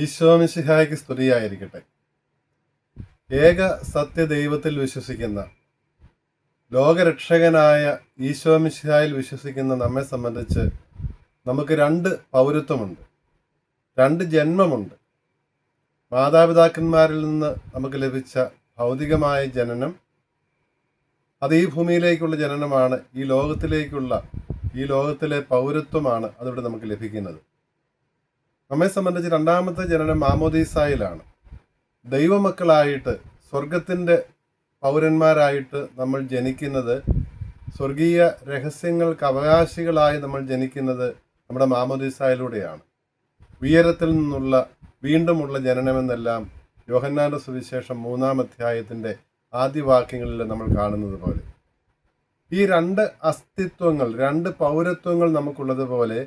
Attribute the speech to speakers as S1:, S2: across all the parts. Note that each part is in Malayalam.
S1: ഈശോമിശിഹായ്ക്ക് സ്തുതിയായിരിക്കട്ടെ. ഏക സത്യദൈവത്തിൽ വിശ്വസിക്കുന്ന ലോകരക്ഷകനായ ഈശോമിശിഹായിൽ വിശ്വസിക്കുന്ന നമ്മെ സംബന്ധിച്ച് നമുക്ക് രണ്ട് പൗരത്വമുണ്ട്. രണ്ട് ജന്മമുണ്ട്. മാതാപിതാക്കന്മാരിൽ നിന്ന് നമുക്ക് ലഭിച്ച ഭൗതികമായ ജനനം അത് ഈ ഭൂമിയിലേക്കുള്ള ജനനമാണ് ഈ ലോകത്തിലേക്കുള്ള ഈ ലോകത്തിലെ പൗരത്വമാണ് അതിവിടെ നമുക്ക് ലഭിക്കുന്നത്. നമ്മെ സംബന്ധിച്ച് രണ്ടാമത്തെ ജനനം മാമോദീസായിലാണ് ദൈവമക്കളായിട്ട് സ്വർഗത്തിന്റെ പൗരന്മാരായിട്ട് നമ്മൾ ജനിക്കുന്നത് സ്വർഗീയ രഹസ്യങ്ങൾക്ക് അവകാശികളായി നമ്മൾ ജനിക്കുന്നത് നമ്മുടെ മാമോദീസായിലൂടെയാണ്. ഉയരത്തിൽ നിന്നുള്ള വീണ്ടുമുള്ള ജനനമെന്നെല്ലാം യോഹന്നാന്റെ സുവിശേഷം മൂന്നാം അധ്യായത്തിന്റെ ആദ്യ വാക്യങ്ങളിൽ നമ്മൾ കാണുന്നത് പോലെ. ഈ രണ്ട് അസ്തിത്വങ്ങൾ രണ്ട് പൗരത്വങ്ങൾ നമുക്കുള്ളതുപോലെ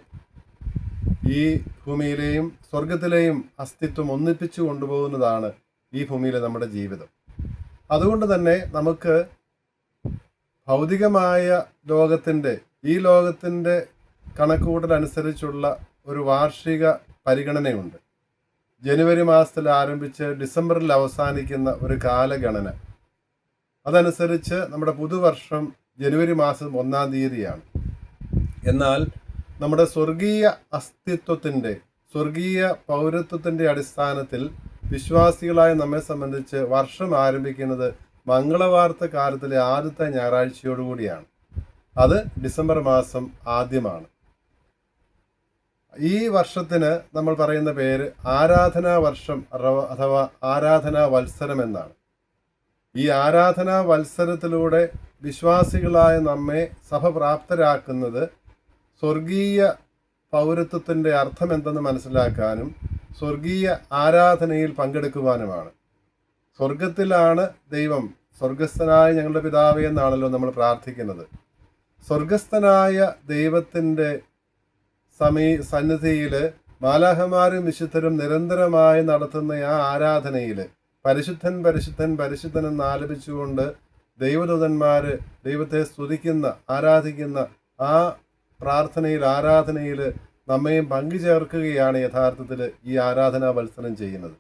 S1: ഈ ഭൂമിയിലെയും സ്വർഗത്തിലെയും അസ്തിത്വം ഒന്നിപ്പിച്ചു കൊണ്ടുപോകുന്നതാണ് ഈ ഭൂമിയിലെ നമ്മുടെ ജീവിതം. അതുകൊണ്ട് തന്നെ നമുക്ക് ഭൗതികമായ ലോകത്തിന്റെ ഈ ലോകത്തിന്റെ കണക്കുകൂട്ടലനുസരിച്ചുള്ള ഒരു വാർഷിക പരിഗണനയുണ്ട്. ജനുവരി മാസത്തിൽ ആരംഭിച്ച് ഡിസംബറിൽ അവസാനിക്കുന്ന ഒരു കാലഗണന. അതനുസരിച്ച് നമ്മുടെ പുതുവർഷം ജനുവരി മാസം ഒന്നാം തീയതിയാണ്. എന്നാൽ നമ്മുടെ സ്വർഗീയ അസ്തിത്വത്തിന്റെ സ്വർഗീയ പൗരത്വത്തിന്റെ അടിസ്ഥാനത്തിൽ വിശ്വാസികളായ നമ്മെ സംബന്ധിച്ച് വർഷം ആരംഭിക്കുന്നത് മംഗളവാർത്ത കാലത്തിലെ ആദ്യത്തെ ഞായറാഴ്ചയോടുകൂടിയാണ് അത് ഡിസംബർ മാസം ആദ്യമാണ്. ഈ വർഷത്തിന് നമ്മൾ പറയുന്ന പേര് ആരാധനാ വർഷം അഥവാ ആരാധനാ വത്സരം എന്നാണ്. ഈ ആരാധനാ വത്സരത്തിലൂടെ വിശ്വാസികളായ നമ്മെ സഭ പ്രാപ്തരാക്കുന്നത് സ്വർഗീയ പൗരത്വത്തിന്റെ അർത്ഥം എന്തെന്ന് മനസ്സിലാക്കാനും സ്വർഗീയ ആരാധനയിൽ പങ്കെടുക്കുവാനുമാണ്. സ്വർഗത്തിലാണ് ദൈവം സ്വർഗസ്ഥനായ ഞങ്ങളുടെ പിതാവേ എന്നാണല്ലോ നമ്മൾ പ്രാർത്ഥിക്കുന്നത്. സ്വർഗസ്ഥനായ ദൈവത്തിന്റെ സമീ സന്നിധിയിൽ മാലാഹമാരും വിശുദ്ധരും നിരന്തരമായി നടത്തുന്ന ആ ആരാധനയിൽ പരിശുദ്ധൻ പരിശുദ്ധൻ പരിശുദ്ധൻ എന്ന് ആലപിച്ചുകൊണ്ട് ദൈവദൂതന്മാർ ദൈവത്തെ സ്തുതിക്കുന്ന ആരാധിക്കുന്ന ആ പ്രാർത്ഥനയിൽ ആരാധനയിൽ നമ്മയും പങ്കുചേർക്കുകയാണ് യഥാർത്ഥത്തിൽ ഈ ആരാധനാ മത്സരം ചെയ്യുന്നത്.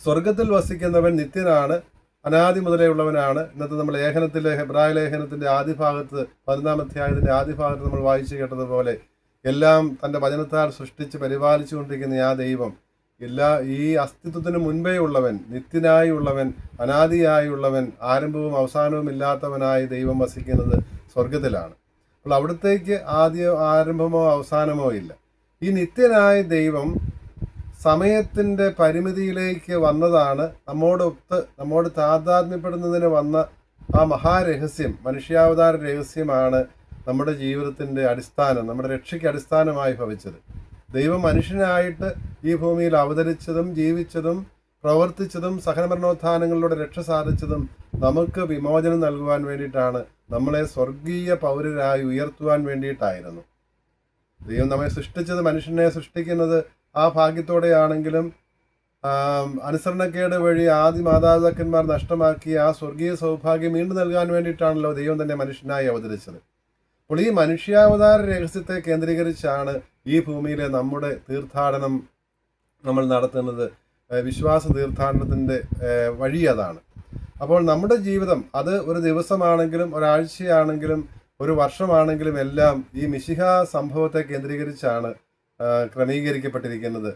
S1: സ്വർഗത്തിൽ വസിക്കുന്നവൻ നിത്യനാണ് അനാദി മുതലേ ഉള്ളവനാണ് ഇന്നത്തെ നമ്മൾ ലേഖനത്തിലെ ഹെബ്രായ ലേഖനത്തിന്റെ ആദ്യ ഭാഗത്ത് പതിനാം അധ്യായത്തിന്റെ ആദ്യ ഭാഗത്ത് നമ്മൾ വായിച്ചു കേട്ടതുപോലെ എല്ലാം തന്റെ വചനത്താൽ സൃഷ്ടിച്ച് പരിപാലിച്ചുകൊണ്ടിരിക്കുന്ന ആ ദൈവം എല്ലാ ഈ അസ്തിത്വത്തിന് മുൻപേ ഉള്ളവൻ നിത്യനായി ഉള്ളവൻ അനാദിയായുള്ളവൻ ആരംഭവും അവസാനവും ഇല്ലാത്തവനായി ദൈവം വസിക്കുന്നത് സ്വർഗത്തിലാണ് അപ്പോൾ അവിടത്തേക്ക് ആദ്യം ആരംഭമോ അവസാനമോ ഇല്ല. ഈ നിത്യനായ ദൈവം സമയത്തിന്റെ പരിമിതിയിലേക്ക് വന്നതാണ്. നമ്മോടൊത്ത് നമ്മോട് താതാത്മ്യപ്പെടുന്നതിന് വന്ന ആ മഹാരഹസ്യം മനുഷ്യാവതാര രഹസ്യമാണ് നമ്മുടെ ജീവിതത്തിന്റെ അടിസ്ഥാനം നമ്മുടെ രക്ഷയ്ക്ക് അടിസ്ഥാനമായി ഭവിച്ചത്. ദൈവം മനുഷ്യനായിട്ട് ഈ ഭൂമിയിൽ അവതരിച്ചതും ജീവിച്ചതും പ്രവർത്തിച്ചതും സഹനമരണോത്ഥാനങ്ങളിലൂടെ രക്ഷ സാധിച്ചതും നമുക്ക് വിമോചനം നൽകുവാൻ വേണ്ടിയിട്ടാണ് നമ്മളെ സ്വർഗീയ പൗരരായി ഉയർത്തുവാൻ വേണ്ടിയിട്ടായിരുന്നു. ദൈവം നമ്മെ സൃഷ്ടിച്ചത് മനുഷ്യനെ സൃഷ്ടിക്കുന്നത് ആ ഭാഗ്യത്തോടെയാണെങ്കിലും അനുസരണക്കേട് വഴി ആദ്യ മാതാപിതാക്കന്മാർ നഷ്ടമാക്കിയ ആ സ്വർഗീയ സൗഭാഗ്യം വീണ്ടും നൽകാൻ വേണ്ടിയിട്ടാണല്ലോ ദൈവം തന്നെ മനുഷ്യനായി അവതരിച്ചത്. അപ്പോൾ ഈ മനുഷ്യാവതാര രഹസ്യത്തെ കേന്ദ്രീകരിച്ചാണ് ഈ ഭൂമിയിലെ നമ്മുടെ തീർത്ഥാടനം നമ്മൾ നടത്തുന്നത്. വിശ്വാസ തീർത്ഥാടനത്തിന്റെ വഴി അതാണ്. അപ്പോൾ നമ്മുടെ ജീവിതം അത് ഒരു ദിവസമാണെങ്കിലും ഒരാഴ്ചയാണെങ്കിലും ഒരു വർഷമാണെങ്കിലും എല്ലാം ഈ മിശിഹ സംഭവത്തെ കേന്ദ്രീകരിച്ചാണ് ക്രമീകരിക്കപ്പെട്ടിരിക്കുന്നത്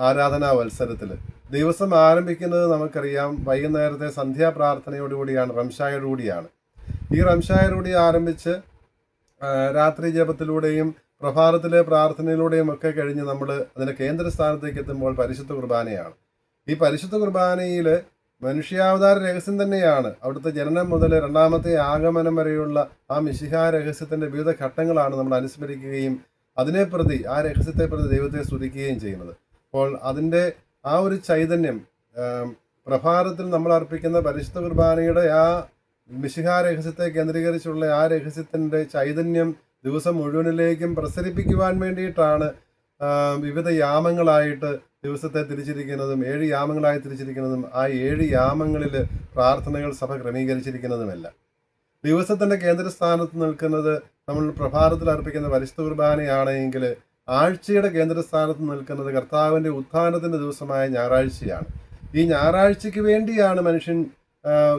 S1: ആരാധനാ വത്സരത്തിൽ ദിവസം ആരംഭിക്കുന്നത് നമുക്കറിയാം വൈകുന്നേരത്തെ സന്ധ്യാപ്രാർത്ഥനയോടുകൂടിയാണ് റംഷായോടുകൂടിയാണ് ഈ റംഷായോടുകൂടി ആരംഭിച്ച് രാത്രി ജപത്തിലൂടെയും പ്രഭാതത്തിലെ പ്രാർത്ഥനയിലൂടെയും ഒക്കെ കഴിഞ്ഞ് നമ്മൾ അതിന്റെ കേന്ദ്രസ്ഥാനത്തേക്ക് എത്തുമ്പോൾ പരിശുദ്ധ കുർബാനയാണ്. ഈ പരിശുദ്ധ കുർബാനയിൽ മനുഷ്യാവതാര രഹസ്യം തന്നെയാണ്. അവിടുത്തെ ജനനം മുതൽ രണ്ടാമത്തെ ആഗമനം വരെയുള്ള ആ മിശിഹാ രഹസ്യത്തിന്റെ വിവിധ ഘട്ടങ്ങളാണ് നമ്മൾ അനുസ്മരിക്കുകയും അതിനെ പ്രതി ആ രഹസ്യത്തെ പ്രതി ദൈവത്തെ സ്തുതിക്കുകയും ചെയ്യുന്നത്. അപ്പോൾ അതിന്റെ ആ ഒരു ചൈതന്യം പ്രഭാതത്തിൽ നമ്മൾ അർപ്പിക്കുന്ന പരിശുദ്ധ കുർബാനയുടെ ആ മിശിഹാ രഹസ്യത്തെ കേന്ദ്രീകരിച്ചുള്ള ആ രഹസ്യത്തിന്റെ ചൈതന്യം ദിവസം മുഴുവനിലേക്കും പ്രസരിപ്പിക്കുവാൻ വേണ്ടിയിട്ടാണ് വിവിധ യാമങ്ങളായിട്ട് ദിവസത്തെ തിരിച്ചിരിക്കുന്നതും ഏഴ് യാമങ്ങളായി തിരിച്ചിരിക്കുന്നതും ആ ഏഴ് യാമങ്ങളിൽ പ്രാർത്ഥനകൾ സഭ ക്രമീകരിച്ചിരിക്കുന്നതുമല്ല. ദിവസത്തിന്റെ കേന്ദ്രസ്ഥാനത്ത് നിൽക്കുന്നത് നമ്മൾ പ്രഭാതത്തിൽ അർപ്പിക്കുന്ന പരിശുദ്ധ കുർബാനയാണെങ്കിൽ ആഴ്ചയുടെ കേന്ദ്രസ്ഥാനത്ത് നിൽക്കുന്നത് കർത്താവിന്റെ ഉത്ഥാനത്തിന്റെ ദിവസമായ ഞായറാഴ്ചയാണ്. ഈ ഞായറാഴ്ചയ്ക്ക് വേണ്ടിയാണ് മനുഷ്യൻ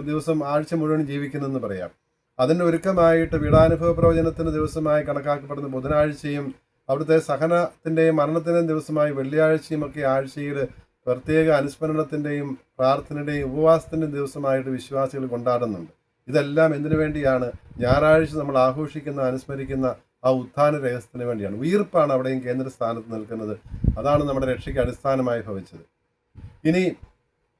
S1: ദിവസം ആഴ്ച മുഴുവൻ ജീവിക്കുന്നതെന്ന് പറയാം. അതിന്റെ ഒരുക്കമായിട്ട് വീടാനുഭവ പ്രവചനത്തിന്റെ ദിവസമായി കണക്കാക്കപ്പെടുന്ന ബുധനാഴ്ചയും അവിടുത്തെ സഹനത്തിന്റെയും മരണത്തിന്റെയും ദിവസമായി വെള്ളിയാഴ്ചയും ഒക്കെ ആഴ്ചയിൽ പ്രത്യേക അനുസ്മരണത്തിന്റെയും പ്രാർത്ഥനയുടെയും ഉപവാസത്തിന്റെയും ദിവസമായിട്ട് വിശ്വാസികൾ കൊണ്ടാടുന്നുണ്ട്. ഇതെല്ലാം എന്തിനു വേണ്ടിയാണ്? ഞായറാഴ്ച നമ്മൾ ആഘോഷിക്കുന്ന അനുസ്മരിക്കുന്ന ആ ഉത്ഥാന രഹസ്യത്തിന് വേണ്ടിയാണ്. ഉയർപ്പാണ് അവിടെയും കേന്ദ്ര സ്ഥാനത്ത് നിൽക്കുന്നത്. അതാണ് നമ്മുടെ രക്ഷയ്ക്ക് അടിസ്ഥാനമായി ഭവിച്ചത്. ഇനി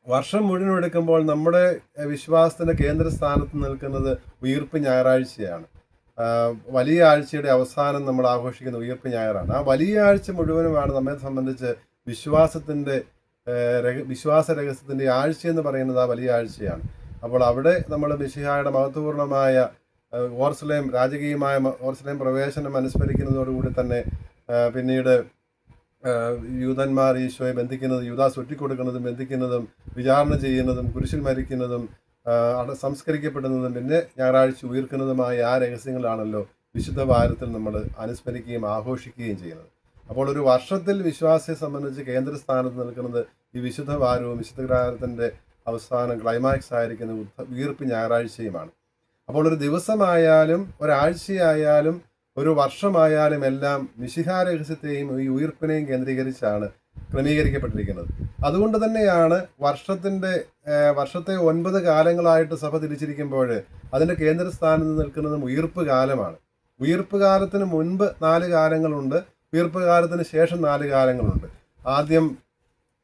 S1: വർഷം മുഴുവൻ എടുക്കുമ്പോൾ നമ്മുടെ വിശ്വാസത്തിന്റെ കേന്ദ്ര സ്ഥാനത്ത് നിൽക്കുന്നത് ഉയർപ്പ് ഞായറാഴ്ചയാണ്. വലിയ ആഴ്ചയുടെ അവസാനം നമ്മൾ ആഘോഷിക്കുന്ന ഉയർപ്പ് ഞായറാണ്. ആ വലിയ ആഴ്ച മുഴുവനുമാണ് നമ്മെ സംബന്ധിച്ച് വിശ്വാസത്തിന്റെ വിശ്വാസ രഹസ്യത്തിന്റെ ആഴ്ച എന്ന് പറയുന്നത് ആ വലിയ ആഴ്ചയാണ്. അപ്പോൾ അവിടെ നമ്മൾ മിശിഹായുടെ മഹത്വപൂർണമായ ഏഹ്, ഓർസലേം രാജകീയമായ മ- ഓർസലേം പ്രവേശനം അനുസ്മരിക്കുന്നതോടുകൂടി തന്നെ പിന്നീട് യൂതന്മാർ ഈശോയെ ബന്ധിക്കുന്നതും യൂതാസ് ഒറ്റിക്കൊടുക്കുന്നതും ബന്ധിക്കുന്നതും വിചാരണ ചെയ്യുന്നതും കുരിശിൽ മരിക്കുന്നതും സംസ്കരിക്കപ്പെടുന്നതും. പിന്നെ ഞായറാഴ്ച ഉയർക്കുന്നതുമായ ആ രഹസ്യങ്ങളാണല്ലോ വിശുദ്ധ വാരത്തിൽ നമ്മൾ അനുസ്മരിക്കുകയും ആഘോഷിക്കുകയും ചെയ്യുന്നത്. അപ്പോൾ ഒരു വർഷത്തിൽ വിശ്വാസിയെ സംബന്ധിച്ച് കേന്ദ്രസ്ഥാനത്ത് നിൽക്കുന്നത് ഈ വിശുദ്ധ വാരവും വിശുദ്ധ ഗ്രഹത്തിന്റെ അവസാനം ക്ലൈമാക്സ് ആയിരിക്കുന്ന ഉയർപ്പ് ഞായറാഴ്ചയുമാണ്. അപ്പോൾ ഒരു ദിവസമായാലും ഒരാഴ്ചയായാലും ഒരു വർഷമായാലും എല്ലാം മിശിഹാരഹസ്യത്തെയും ഈ ഉയർപ്പിനെയും കേന്ദ്രീകരിച്ചാണ് ക്രമീകരിക്കപ്പെട്ടിരിക്കുന്നത്. അതുകൊണ്ട് തന്നെയാണ് വർഷത്തിന്റെ വർഷത്തെ ഒൻപത് കാലങ്ങളായിട്ട് സഭ തിരിച്ചിരിക്കുമ്പോൾ അതിന്റെ കേന്ദ്രസ്ഥാനത്ത് നിൽക്കുന്നതും ഉയർപ്പ് കാലമാണ്. ഉയർപ്പ് കാലത്തിന് മുൻപ് നാല് കാലങ്ങളുണ്ട് ഉയർപ്പ് കാലത്തിന് ശേഷം നാല് കാലങ്ങളുണ്ട്. ആദ്യം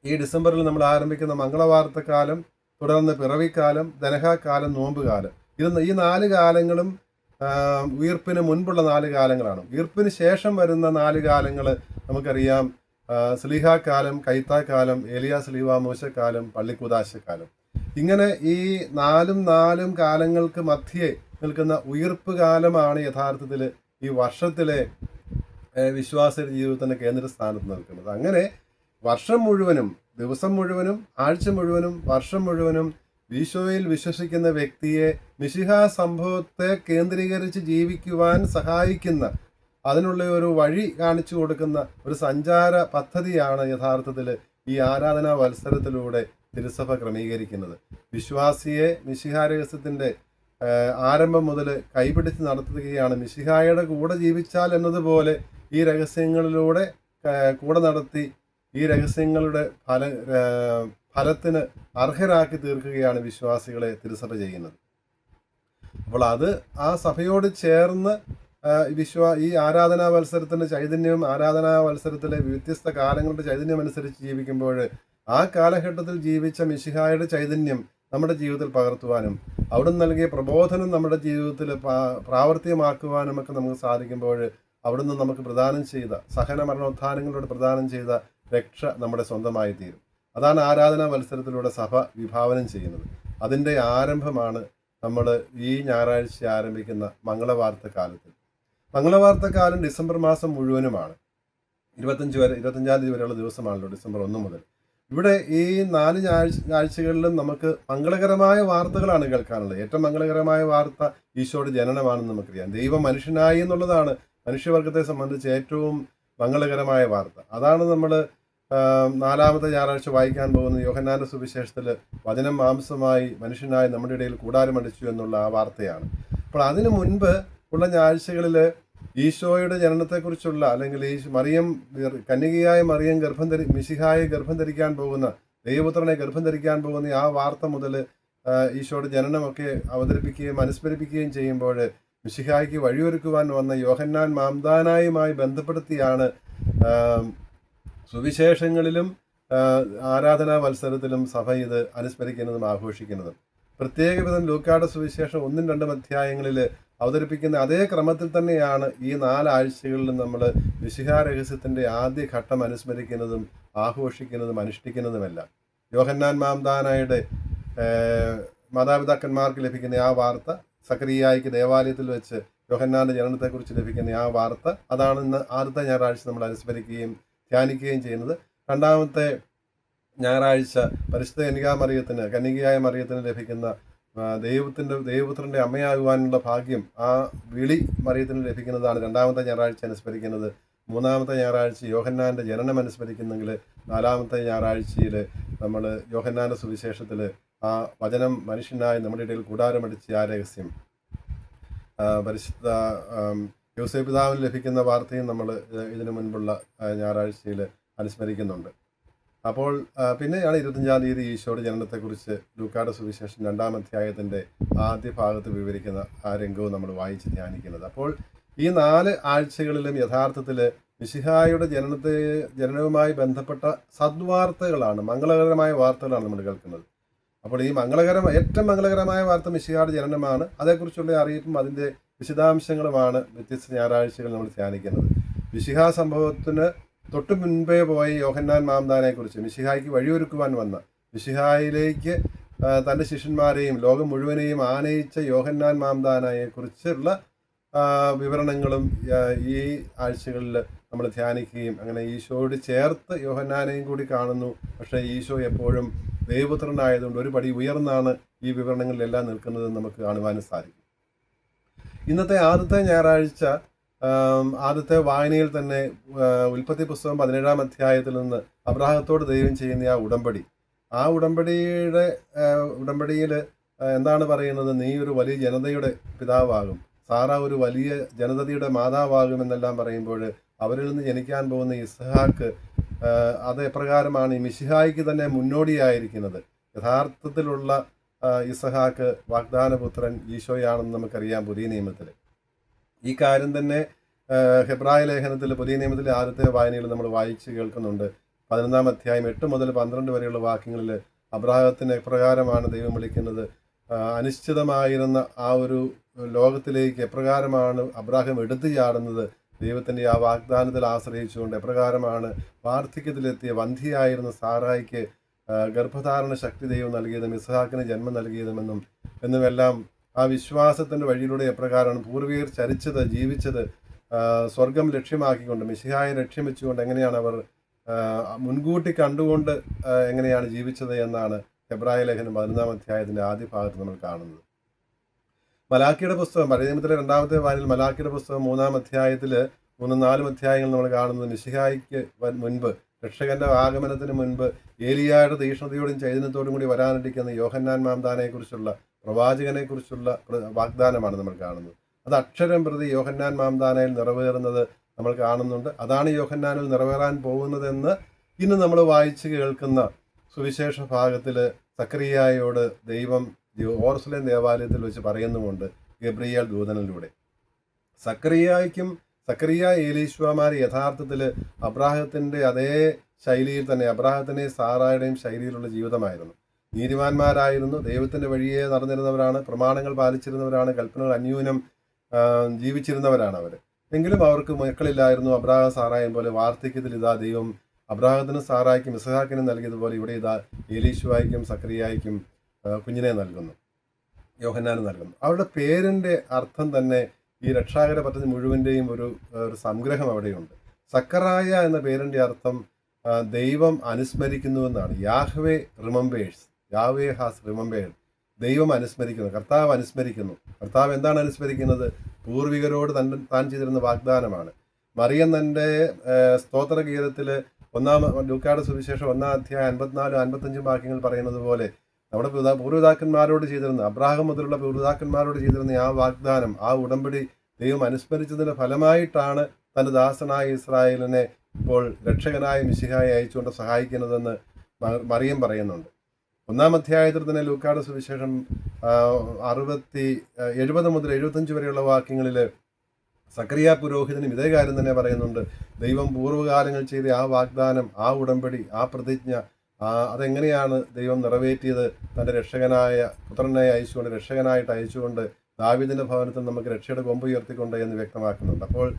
S1: ഈ ഡിസംബറിൽ നമ്മൾ ആരംഭിക്കുന്ന മംഗളവാർത്തക്കാലം തുടർന്ന് പിറവിക്കാലം ധനഹാക്കാലം നോമ്പുകാലം. ഇത് ഈ നാല് കാലങ്ങളും ഉയർപ്പിന് മുൻപുള്ള നാല് കാലങ്ങളാണ്. ഉയർപ്പിന് ശേഷം വരുന്ന നാല് കാലങ്ങൾ നമുക്കറിയാം. സ്ലീഹാക്കാലം കൈത്താക്കാലം ഏലിയ സ്ലീവ മോശക്കാലം പള്ളിക്കുദാശക്കാലം. ഇങ്ങനെ ഈ നാലും നാലും കാലങ്ങൾക്ക് മധ്യേ നിൽക്കുന്ന ഉയർപ്പ് കാലമാണ് യഥാർത്ഥത്തിൽ ഈ വർഷത്തിലെ വിശ്വാസ ജീവിതത്തിന്റെ കേന്ദ്രസ്ഥാനത്ത് നിൽക്കുന്നത്. അങ്ങനെ വർഷം മുഴുവനും ദിവസം മുഴുവനും ആഴ്ച മുഴുവനും വർഷം മുഴുവനും ഈശോയിൽ വിശ്വസിക്കുന്ന വ്യക്തിയെ മിശിഹ സംഭവത്തെ കേന്ദ്രീകരിച്ച് ജീവിക്കുവാൻ സഹായിക്കുന്ന അതിനുള്ള ഒരു വഴി കാണിച്ചു കൊടുക്കുന്ന ഒരു സഞ്ചാര പദ്ധതിയാണ് യഥാർത്ഥത്തിൽ ഈ ആരാധനാ വത്സരത്തിലൂടെ തിരുസഭ ക്രമീകരിക്കുന്നത്. വിശ്വാസിയെ മിശിഹാരഹസ്യത്തിന്റെ ആരംഭം മുതൽ കൈപിടിച്ച് നടത്തുകയാണ്. മിശിഹായുടെ കൂടെ ജീവിച്ചാൽ എന്നതുപോലെ ഈ രഹസ്യങ്ങളിലൂടെ കൂടെ നടത്തി ഈ രഹസ്യങ്ങളുടെ ഫല ഫലത്തിന് അർഹരാക്കി തീർക്കുകയാണ് വിശ്വാസികളെ തിരുസഭ ചെയ്യുന്നത്. അപ്പോൾ അത് ആ സഭയോട് ചേർന്ന് വിശ്വാ ഈ ആരാധനാ മത്സരത്തിന്റെ ചൈതന്യവും ആരാധനാ മത്സരത്തിലെ വ്യത്യസ്ത കാലങ്ങളുടെ ചൈതന്യം അനുസരിച്ച് ജീവിക്കുമ്പോൾ ആ കാലഘട്ടത്തിൽ ജീവിച്ച മിശിഹായുടെ ചൈതന്യം നമ്മുടെ ജീവിതത്തിൽ പകർത്തുവാനും അവിടുന്ന് നൽകിയ പ്രബോധനം നമ്മുടെ ജീവിതത്തിൽ പ്രാവർത്തികമാക്കുവാനും ഒക്കെ നമുക്ക് സാധിക്കുമ്പോൾ അവിടുന്ന് നമുക്ക് പ്രദാനം ചെയ്ത സഹന മരണോത്ഥാനങ്ങളിലൂടെ പ്രദാനം ചെയ്ത രക്ഷ നമ്മുടെ സ്വന്തമായി തീരും. അതാണ് ആരാധനാ മത്സരത്തിലൂടെ സഭ വിഭാവനം ചെയ്യുന്നത്. അതിന്റെ ആരംഭമാണ് നമ്മൾ ഈ ഞായറാഴ്ച ആരംഭിക്കുന്ന മംഗളവാർത്ത കാലത്തിൽ മംഗളവാർത്ത കാലം ഡിസംബർ മാസം മുഴുവനുമാണ്. ഇരുപത്തഞ്ച് വരെ ഇരുപത്തഞ്ചാം തീയതി വരെയുള്ള ദിവസമാണല്ലോ ഡിസംബർ ഒന്ന് മുതൽ. ഇവിടെ ഈ നാല് ആഴ്ചകളിലും നമുക്ക് മംഗളകരമായ വാർത്തകളാണ് കേൾക്കാനുള്ളത്. ഏറ്റവും മംഗളകരമായ വാർത്ത ഈശോയുടെ ജനനമാണെന്ന് നമുക്കറിയാം. ദൈവം മനുഷ്യനായി എന്നുള്ളതാണ് മനുഷ്യവർഗത്തെ സംബന്ധിച്ച് ഏറ്റവും മംഗളകരമായ വാർത്ത. അതാണ് നമ്മൾ നാലാമത്തെ ഞായറാഴ്ച വായിക്കാൻ പോകുന്ന യോഹന്നാന സുവിശേഷത്തിൽ വചനം മാംസമായി മനുഷ്യനായി നമ്മുടെ ഇടയിൽ കൂടാരമടിച്ചു എന്നുള്ള ആ വാർത്തയാണ്. അപ്പോൾ അതിനു മുൻപ് ഉള്ള ഞാഴ്ചകളിൽ ഈശോയുടെ ജനനത്തെക്കുറിച്ചുള്ള അല്ലെങ്കിൽ ഈ മറിയം കന്യകയായ മറിയം ഗർഭം ധരി മിശിഹായെ ഗർഭം ധരിക്കാൻ പോകുന്ന ദൈവപുത്രനെ ഗർഭം ധരിക്കാൻ പോകുന്ന ആ വാർത്ത മുതൽ ഈശോയുടെ ജനനമൊക്കെ അവതരിപ്പിക്കുകയും അനുസ്മരിപ്പിക്കുകയും ചെയ്യുമ്പോൾ മിശിഹായ്ക്ക് വഴിയൊരുക്കുവാൻ വന്ന യോഹന്നാൻ മാംദാനായുമായി ബന്ധപ്പെടുത്തിയാണ് സുവിശേഷങ്ങളിലും ആരാധനാ മത്സരത്തിലും സഭ ഇത് അനുസ്മരിക്കുന്നതും ആഘോഷിക്കുന്നതും. പ്രത്യേക വിധം ലൂക്കാട് സുവിശേഷം ഒന്നും രണ്ടും അധ്യായങ്ങളിൽ അവതരിപ്പിക്കുന്ന അതേ ക്രമത്തിൽ തന്നെയാണ് ഈ നാലാഴ്ചകളിലും നമ്മൾ വിശിഹാ രഹസ്യത്തിന്റെ ആദ്യ ഘട്ടം അനുസ്മരിക്കുന്നതും ആഘോഷിക്കുന്നതും അനുഷ്ഠിക്കുന്നതുമെല്ലാം. യോഹന്നാൻ മാംദാനായുടെ മാതാപിതാക്കന്മാർക്ക് ലഭിക്കുന്ന ആ വാർത്ത സക്രിയായിക്ക് ദേവാലയത്തിൽ വെച്ച് യോഹന്നാന്റെ ജനനത്തെക്കുറിച്ച് ലഭിക്കുന്ന ആ വാർത്ത അതാണ് ഇന്ന് ആദ്യത്തെ ഞായറാഴ്ച നമ്മൾ അനുസ്മരിക്കുകയും ധ്യാനിക്കുകയും ചെയ്യുന്നത്. രണ്ടാമത്തെ ഞായറാഴ്ച പരിശുദ്ധ കന്യകാമറിയത്തിന് കനികയായ മറിയത്തിന് ലഭിക്കുന്ന ദൈവത്തിന്റെ ദൈവപുത്രന്റെ അമ്മയാകുവാനുള്ള ഭാഗ്യം ആ വിളി മറിയത്തിന് ലഭിക്കുന്നതാണ്. രണ്ടാമത്തെ ഞായറാഴ്ച അനുസ്മരിക്കുന്നത്. മൂന്നാമത്തെ ഞായറാഴ്ച യോഹന്നാന്റെ ജനനം അനുസ്മരിക്കുന്നെങ്കിൽ നാലാമത്തെ ഞായറാഴ്ചയിൽ നമ്മൾ യോഹന്നാന്റെ സുവിശേഷത്തിൽ ആ വചനം മനുഷ്യനായി നമ്മുടെ ഇടയിൽ കൂടാരമടിച്ച ആ രഹസ്യം. പരിശുദ്ധ ആം, പിതാവിന് ലഭിക്കുന്ന വാർത്തയും നമ്മൾ ഇതിനു മുൻപുള്ള ഞായറാഴ്ചയിൽ അനുസ്മരിക്കുന്നുണ്ട്. അപ്പോൾ പിന്നെ പിന്നെയാണ് ഇരുപത്തഞ്ചാം തീയതി ഈശോയുടെ ജനനത്തെക്കുറിച്ച് ലൂക്കാട് സുവിശേഷം രണ്ടാം അധ്യായത്തിന്റെ ആദ്യ ഭാഗത്ത് വിവരിക്കുന്ന ആ രംഗവും നമ്മൾ വായിച്ച് ധ്യാനിക്കുന്നത്. അപ്പോൾ ഈ നാല് ആഴ്ചകളിലും യഥാർത്ഥത്തിൽ മിശിഹായുടെ ജനനത്തെ ജനനവുമായി ബന്ധപ്പെട്ട സദ്വാർത്തകളാണ് മംഗളകരമായ വാർത്തകളാണ് നമ്മൾ കേൾക്കുന്നത്. അപ്പോൾ ഈ മംഗളകരം ഏറ്റവും മംഗളകരമായ വാർത്ത മിശിഹായുടെ ജനനമാണ്. അതേക്കുറിച്ചുള്ള അറിയിപ്പും അതിന്റെ വിശദാംശങ്ങളുമാണ് വ്യത്യസ്ത ഞായറാഴ്ചകൾ നമ്മൾ ധ്യാനിക്കുന്നത്. മിശിഹാ സംഭവത്തിന് തൊട്ടു മുൻപേ പോയി യോഹന്നാൻ മാംദാനെ കുറിച്ച് മിശിഹായ്ക്ക് വഴിയൊരുക്കുവാൻ വന്ന. മിശിഹായിലേക്ക് തന്റെ ശിഷ്യന്മാരെയും ലോകം മുഴുവനെയും ആനയിച്ച യോഹന്നാൻ മാംദാനയെക്കുറിച്ചുള്ള വിവരണങ്ങളും ഈ ആഴ്ചകളിൽ നമ്മൾ ധ്യാനിക്കുകയും അങ്ങനെ ഈശോയോട് ചേർത്ത് യോഹന്നാനെയും കൂടി കാണുന്നു. പക്ഷേ ഈശോ എപ്പോഴും ദൈവപുത്രനായതുകൊണ്ട് ഒരു പടി ഉയർന്നാണ് ഈ വിവരണങ്ങളിലെല്ലാം നിൽക്കുന്നത് നമുക്ക് കാണുവാനും സാധിക്കും. ഇന്നത്തെ ആദ്യത്തെ ഞായറാഴ്ച ആദ്യത്തെ വായനയിൽ തന്നെ ഉൽപ്പത്തി പുസ്തകം പതിനേഴാം അധ്യായത്തിൽ നിന്ന് അബ്രാഹത്തോട് ദൈവം ചെയ്യുന്ന ആ ഉടമ്പടി. ആ ഉടമ്പടിയുടെ ഉടമ്പടിയിൽ എന്താണ് പറയുന്നത്? നീ ഒരു വലിയ ജനതയുടെ പിതാവാകും. സാറ ഒരു വലിയ ജനതയുടെ മാതാവാകും എന്നെല്ലാം പറയുമ്പോൾ അവരിൽ നിന്ന് ജനിക്കാൻ പോകുന്ന ഇസ്ഹാക്ക് അത് എപ്രകാരമാണ്? ഈ മിശിഹായിക്ക് തന്നെ മുന്നോടിയായിരിക്കുന്നത്. യഥാർത്ഥത്തിലുള്ള ഇസഹാക്ക് വാഗ്ദാനപുത്രൻ ഈശോയാണെന്ന് നമുക്കറിയാം പുതിയ നിയമത്തിൽ. ഈ കാര്യം തന്നെ ഹെബ്രായ ലേഖനത്തിൽ പുതിയ നിയമത്തിലെ ആദ്യത്തെ വായനയിൽ നമ്മൾ വായിച്ച് കേൾക്കുന്നുണ്ട്. പതിനൊന്നാം അധ്യായം എട്ട് മുതൽ പന്ത്രണ്ട് വരെയുള്ള വാക്യങ്ങളിൽ അബ്രാഹത്തിന് എപ്രകാരമാണ് ദൈവം വിളിക്കുന്നത്? അനിശ്ചിതമായിരുന്ന ആ ഒരു ലോകത്തിലേക്ക് എപ്രകാരമാണ് അബ്രാഹം എടുത്തു ചാടുന്നത്? ദൈവത്തിന്റെ ആ വാഗ്ദാനത്തിൽ ആശ്രയിച്ചുകൊണ്ട് എപ്രകാരമാണ് വാർദ്ധക്യത്തിലെത്തിയ വന്ധിയായിരുന്ന സാറായിക്ക് ഗർഭധാരണ ശക്തി ദൈവം നൽകിയതും ഇസ്ഹാക്കിന് ജന്മം നൽകിയതുമെന്നും എന്നുമെല്ലാം ആ വിശ്വാസത്തിന്റെ വഴിയിലൂടെ എപ്രകാരമാണ് പൂർവികർ ചരിച്ചത് ജീവിച്ചത് സ്വർഗം ലക്ഷ്യമാക്കിക്കൊണ്ട് മിശിഹായെ ലക്ഷ്യം വെച്ചുകൊണ്ട് എങ്ങനെയാണ് അവർ മുൻകൂട്ടി കണ്ടുകൊണ്ട് എങ്ങനെയാണ് ജീവിച്ചത് എന്നാണ് ഹെബ്രായ ലേഖനം പതിനൊന്നാം അധ്യായത്തിന്റെ ആദ്യ ഭാഗത്ത് നമ്മൾ കാണുന്നത്. മലാക്കിയുടെ പുസ്തകം പഴയ നിയമത്തിലെ രണ്ടാമത്തെ വാരിൽ മലാക്കിയുടെ പുസ്തകം മൂന്നാം അധ്യായത്തിൽ മൂന്നും നാലും അധ്യായങ്ങൾ നമ്മൾ കാണുന്നത് മിശിഹായിക്ക് മുൻപ് രക്ഷകന്റെ ആഗമനത്തിന് മുൻപ് ഏലിയായുടെ തീക്ഷ്ണതയോടും ചൈതന്യത്തോടും കൂടി വരാനിരിക്കുന്ന യോഹന്നാൻ മാംദാനെക്കുറിച്ചുള്ള പ്രവാചകനെക്കുറിച്ചുള്ള കുറിച്ചുള്ള വാഗ്ദാനമാണ് നമ്മൾ കാണുന്നത്. അത് അക്ഷരം പ്രതി യോഹന്നാൻ മാംദാനയിൽ നിറവേറുന്നത് നമ്മൾ കാണുന്നുണ്ട്. അതാണ് യോഹന്നാനിൽ നിറവേറാൻ പോകുന്നതെന്ന് ഇന്ന് നമ്മൾ വായിച്ച് കേൾക്കുന്ന സുവിശേഷ ഭാഗത്തിൽ സക്രിയായോട് ദൈവം ഓർസലേം ദേവാലയത്തിൽ വെച്ച് പറയുന്നുമുണ്ട് ഗബ്രിയാൽ ദൂതനിലൂടെ. സക്രിയായ്ക്കും സക്രിയ ഏലീശ്വമാർ യഥാർത്ഥത്തിൽ അബ്രാഹത്തിന്റെ അതേ ശൈലിയിൽ തന്നെ അബ്രാഹത്തിന്റെയും സാറായുടെയും ശൈലിയിലുള്ള ജീവിതമായിരുന്നു. നീതിമാന്മാരായിരുന്നു. ദൈവത്തിന്റെ വഴിയെ നടന്നിരുന്നവരാണ്. പ്രമാണങ്ങൾ പാലിച്ചിരുന്നവരാണ്. കൽപ്പനകൾ അന്യൂനം ജീവിച്ചിരുന്നവരാണ് അവർ എങ്കിലും അവർക്ക് മക്കളില്ലായിരുന്നു. അബ്രാഹം സാറായും പോലെ വാർദ്ധക്യത്തിൽ ഇതാ ദൈവം അബ്രാഹത്തിനും സാറായിക്കും ഇസഹാക്കിനും നൽകിയതുപോലെ ഇവിടെ ഇതാ ഏലീശുവായിക്കും സക്രിയായിക്കും കുഞ്ഞിനെ നൽകുന്നു. യോഹന്നാന് നൽകുന്നു. അവരുടെ പേരിന്റെ അർത്ഥം തന്നെ ഈ രക്ഷാകര പദ്ധതി മുഴുവന്റെയും ഒരു ഒരു സംഗ്രഹം അവിടെയുണ്ട്. സക്കറായ എന്ന പേരിന്റെ അർത്ഥം ദൈവം അനുസ്മരിക്കുന്നു എന്നാണ് Yahweh remembers Yahweh has remembered ദൈവം അനുസ്മരിക്കുന്നു. കർത്താവ് അനുസ്മരിക്കുന്നു. കർത്താവ് എന്താണ് അനുസ്മരിക്കുന്നത്? പൂർവികരോട് തൻ താൻ ചെയ്തിരുന്ന വാഗ്ദാനമാണ്. മറിയം തന്റെ സ്തോത്രഗീതത്തിൽ ഒന്നാം ലൂക്കാട് സുവിശേഷം ഒന്നാം അധ്യായം അൻപത്തിനാലും അൻപത്തഞ്ചും വാക്യങ്ങൾ പറയുന്നത് പോലെ നമ്മുടെ പിതാ പൂർവപിതാക്കന്മാരോട് ചെയ്തിരുന്ന അബ്രാഹം മുതലുള്ള പൂർവിതാക്കന്മാരോട് ചെയ്തിരുന്ന ആ വാഗ്ദാനം ആ ഉടമ്പടി ദൈവം അനുസ്മരിച്ചതിന്റെ ഫലമായിട്ടാണ് തന്റെ ദാസനായ ഇസ്രായേലിനെ ഇപ്പോൾ രക്ഷകനായ മിശിഹായി അയച്ചുകൊണ്ട് സഹായിക്കുന്നതെന്ന് മറിയം പറയുന്നുണ്ട്. ഒന്നാം അധ്യായത്തിൽ തന്നെ ലൂക്കാട് സുവിശേഷം അറുപത്തി എഴുപത് മുതൽ എഴുപത്തഞ്ച് വരെയുള്ള വാക്യങ്ങളിൽ സക്രിയ പുരോഹിതനും ഇതേ കാര്യം തന്നെ പറയുന്നുണ്ട്. ദൈവം പൂർവകാലങ്ങൾ ചെയ്ത ആ വാഗ്ദാനം ആ ഉടമ്പടി ആ പ്രതിജ്ഞ അതെങ്ങനെയാണ് ദൈവം നിറവേറ്റിയത്? തന്റെ രക്ഷകനായ പുത്രനെ അയച്ചുകൊണ്ട് രക്ഷകനായിട്ട് അയച്ചുകൊണ്ട് ദാവിദിന്റെ ഭവനത്തിൽ നമുക്ക് രക്ഷയുടെ കൊമ്പ് ഉയർത്തിക്കൊണ്ട് എന്ന് വ്യക്തമാക്കുന്നുണ്ട്. അപ്പോൾ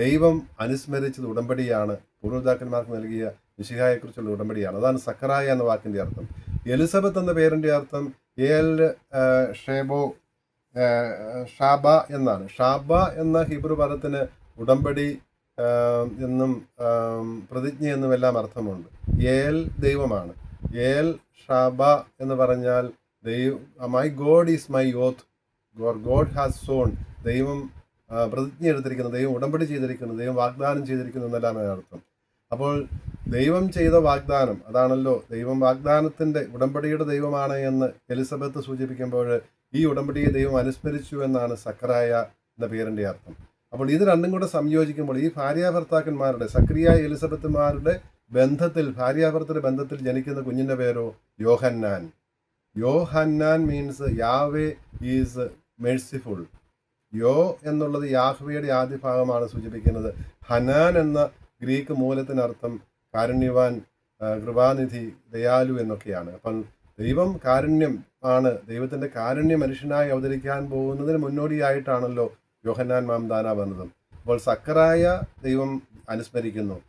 S1: ദൈവം അനുസ്മരിച്ചത് ഉടമ്പടിയാണ് പൂർവപിതാക്കന്മാർക്ക് നൽകിയ വിശിഹായെക്കുറിച്ചുള്ള ഉടമ്പടിയാണ്. അതാണ് സക്കറായ എന്ന വാക്കിന്റെ അർത്ഥം. എലിസബത്ത് എന്ന പേരിന്റെ അർത്ഥം എൽ ഷേബോ ഷാബ എന്നാണ്. ഷാബ എന്ന ഹിബ്രു പദത്തിന് ഉടമ്പടി എന്നും പ്രതിജ്ഞ എന്നും എല്ലാം അർത്ഥമുണ്ട്. ഏൽ ദൈവമാണ്. ഏൽ ഷാബ എന്ന് പറഞ്ഞാൽ ദൈവ my god is my oath god has sworn. ദൈവം പ്രതിജ്ഞ എടുത്തിരിക്കുന്നു ദൈവം ഉടമ്പടി ചെയ്തിരിക്കുന്നു ദൈവം വാഗ്ദാനം ചെയ്തിരിക്കുന്നു എന്നെല്ലാം അർത്ഥം. അപ്പോൾ ദൈവം ചെയ്ത വാഗ്ദാനം. അതാണല്ലോ ദൈവം വാഗ്ദാനത്തിന്റെ ഉടമ്പടിയുടെ ദൈവമാണ് എന്ന് എലിസബത്ത് സൂചിപ്പിക്കുമ്പോൾ ഈ ഉടമ്പടിയെ ദൈവം അനുസ്മരിച്ചു എന്നാണ് സക്കറായ എന്ന പേരിന്റെ അർത്ഥം. അപ്പോൾ ഇത് രണ്ടും കൂടെ സംയോജിക്കുമ്പോൾ ഈ ഭാര്യാഭർത്താക്കന്മാരുടെ സക്രിയ എലിസബത്തുമാരുടെ ബന്ധത്തിൽ ഭാര്യാഭർത്തരുടെ ബന്ധത്തിൽ ജനിക്കുന്ന കുഞ്ഞിന്റെ പേരോ Yohannan. Yohannan means Yahweh is merciful യോ എന്നുള്ളത് യാഹ്വയുടെ ആദ്യ ഭാഗമാണ് സൂചിപ്പിക്കുന്നത്. ഹനാൻ എന്ന ഗ്രീക്ക് മൂലത്തിനർത്ഥം കാരുണ്യവാൻ കൃപാനിധി ദയാലു എന്നൊക്കെയാണ്. അപ്പം ദൈവം കാരുണ്യം ആണ്. ദൈവത്തിന്റെ കാരുണ്യം മനുഷ്യനായി അവതരിക്കാൻ പോകുന്നതിന് മുന്നോടിയായിട്ടാണല്ലോ യോഹന്നാൻ മാംദാന വന്നതും. അപ്പോൾ സക്കറായ ദൈവം അനുസ്മരിക്കുന്നു.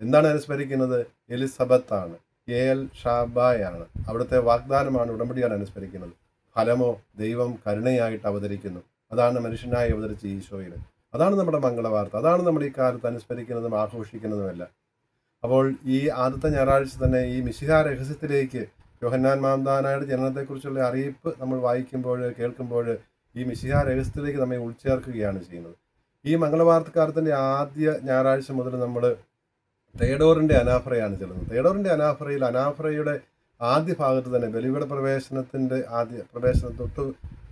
S1: എന്താണ് അനുസ്മരിക്കുന്നത്? എലിസബത്താണ്. എ എൽ ഷാബായാണ്. അവിടുത്തെ വാഗ്ദാനമാണ് ഉടമ്പടിയാണ് അനുസ്മരിക്കുന്നത്. ഫലമോ ദൈവം കരുണയായിട്ട് അവതരിക്കുന്നു. അതാണ് മനുഷ്യനായി അവതരിച്ച ഈശോയിൽ. അതാണ് നമ്മുടെ മംഗളവാർത്ത. അതാണ് നമ്മുടെ ഈ കാലത്ത് അനുസ്മരിക്കുന്നതും ആഘോഷിക്കുന്നതുമെല്ലാം. അപ്പോൾ ഈ ആദ്യത്തെ ഞായറാഴ്ച തന്നെ ഈ മിശിഹ രഹസ്യത്തിലേക്ക് യോഹന്നാൻ മാംദാനായുടെ ജനനത്തെക്കുറിച്ചുള്ള അറിയിപ്പ് നമ്മൾ വായിക്കുമ്പോൾ കേൾക്കുമ്പോൾ ഈ മിശിഹ രഹസ്യത്തിലേക്ക് നമ്മെ ഉൾച്ചേർക്കുകയാണ് ചെയ്യുന്നത്. ഈ മംഗളവാർത്തക്കാരത്തിന്റെ ആദ്യ ഞായറാഴ്ച മുതൽ നമ്മൾ തേഡോറിന്റെ അനാഫറയാണ് ചെല്ലുന്നത്. തേഡോറിന്റെ അനാഫറയിൽ അനാഫറയുടെ ആദ്യ ഭാഗത്ത് തന്നെ ബലിയുടെ പ്രവേശനത്തിന്റെ ആദ്യ പ്രവേശന തൊട്ട്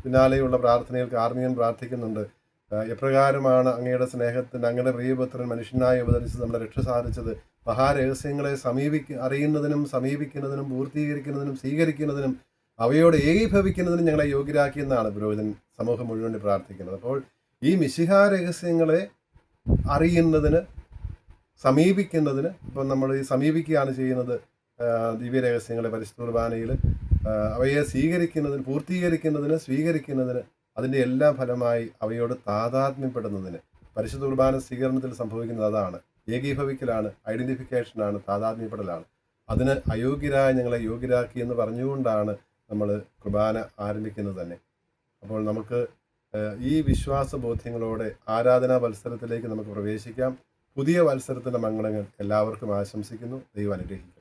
S1: പിന്നാലെയുള്ള പ്രാർത്ഥനകൾക്ക് ആർമിയൻ പ്രാർത്ഥിക്കുന്നുണ്ട്. എപ്രകാരമാണ് അങ്ങയുടെ സ്നേഹത്തിന് അങ്ങയുടെ പ്രിയപുത്രൻ മനുഷ്യനായി അവതരിച്ച് നമ്മുടെ രക്ഷ സാധിച്ചത്? മഹാരഹസ്യങ്ങളെ സമീപിക്ക അറിയുന്നതിനും സമീപിക്കുന്നതിനും പൂർത്തീകരിക്കുന്നതിനും സ്വീകരിക്കുന്നതിനും അവയോട് ഏകീഭവിക്കുന്നതിനും ഞങ്ങളെ യോഗ്യരാക്കിയെന്നാണ് പുരോഹിതൻ സമൂഹം മുഴുവൻ പ്രാർത്ഥിക്കുന്നത്. അപ്പോൾ ഈ മിശിഹാ രഹസ്യങ്ങളെ അറിയുന്നതിന് സമീപിക്കുന്നതിന് ഇപ്പം നമ്മൾ ഈ സമീപിക്കുകയാണ് ചെയ്യുന്നത് ദിവ്യരഹസ്യങ്ങളെ ദിവ്യ രഹസ്യങ്ങളെ പരിശുദ്ധ കുർബാനയിൽ അവയെ സ്വീകരിക്കുന്നതിന് പൂർത്തീകരിക്കുന്നതിന് സ്വീകരിക്കുന്നതിന് അതിന്റെ എല്ലാ ഫലമായി അവയോട് താതാത്മ്യപ്പെടുന്നതിന് പരിശുദ്ധ കുർബാന സ്വീകരണത്തിൽ സംഭവിക്കുന്നത് അതാണ്. ഏകീഭവിക്കലാണ് ഐഡന്റിഫിക്കേഷനാണ് താതാത്മ്യപ്പെടലാണ്. അതിന് അയോഗ്യരായ ഞങ്ങളെ യോഗ്യരാക്കി എന്ന് പറഞ്ഞുകൊണ്ടാണ് നമ്മൾ കുർബാന ആരംഭിക്കുന്നത് തന്നെ. അപ്പോൾ നമുക്ക് ഈ വിശ്വാസ ബോധ്യങ്ങളോടെ ആരാധനാ മത്സരത്തിലേക്ക് നമുക്ക് പ്രവേശിക്കാം. പുതിയ മത്സരത്തിന്റെ മംഗളങ്ങൾ എല്ലാവർക്കും ആശംസിക്കുന്നു. ദൈവം അനുഗ്രഹിക്കും